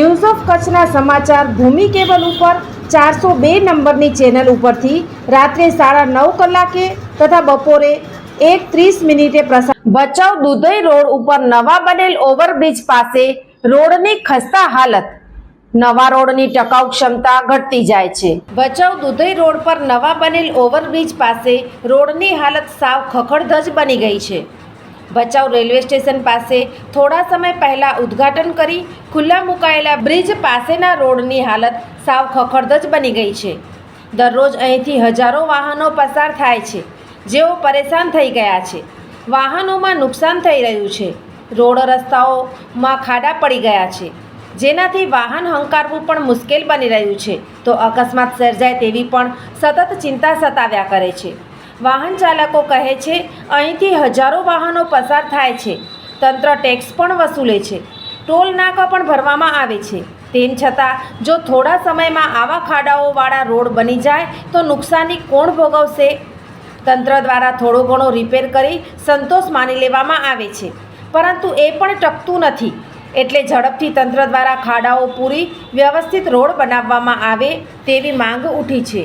news of કચ્છના સમાચાર ભૂમિ cable ઉપર ચારસો બે નંબરની ચેનલ ઉપરથી રાત્રે સાડા નવ કલાકે તથા બપોરે એક ત્રીસ મિનિટે પ્રસાર ભચાઉ દુધઈ રોડ ઉપર નવા બનેલ ઓવરબ્રિજ પાસે રોડની ખસ્તા હાલત. નવા રોડની ટકાઉ ક્ષમતા ઘટતી જાય છે. ભચાઉ દુધઈ રોડ પર નવા બનેલ ઓવરબ્રિજ પાસે રોડની હાલત સાવ ખખડધજ બની ગઈ છે. ભચાઉ રેલવે સ્ટેશન પાસે થોડા સમય પહેલા ઉદ્ઘાટન કરી ખુલ્લા મુકાયેલા બ્રિજ પાસેના રોડની હાલત સાવ ખખડધજ બની ગઈ છે. દરરોજ અહીંથી હજારો વાહનો પસાર થાય છે. જેઓ પરેશાન થઈ ગયા છે. વાહનોમાં નુકસાન થઈ રહ્યું છે. રોડ રસ્તાઓમાં ખાડા પડી ગયા છે. જેનાથી વાહન હંકારવું પણ મુશ્કેલ બની રહ્યું છે. તો અકસ્માત સર્જાય તેવી પણ સતત ચિંતા સતાવ્યા કરે છે. વાહન ચાલકો કહે છે, અહીંથી હજારો વાહનો પસાર થાય છે. તંત્ર ટેક્સ પણ વસૂલે છે. ટોલ નાકા પણ ભરવામાં આવે છે. તેમ છતાં, જો થોડા સમયમાં આવા ખાડાઓવાળા રોડ બની જાય, તો નુકસાની કોણ ભોગવશે? તંત્ર દ્વારા થોડો ઘણો રિપેર કરી સંતોષ માની લેવામાં આવે છે. પરંતુ એ પણ ટકતું નથી. એટલે ઝડપથી તંત્ર દ્વારા ખાડાઓ પૂરી વ્યવસ્થિત રોડ બનાવવામાં આવે તેવી માંગ ઉઠી છે.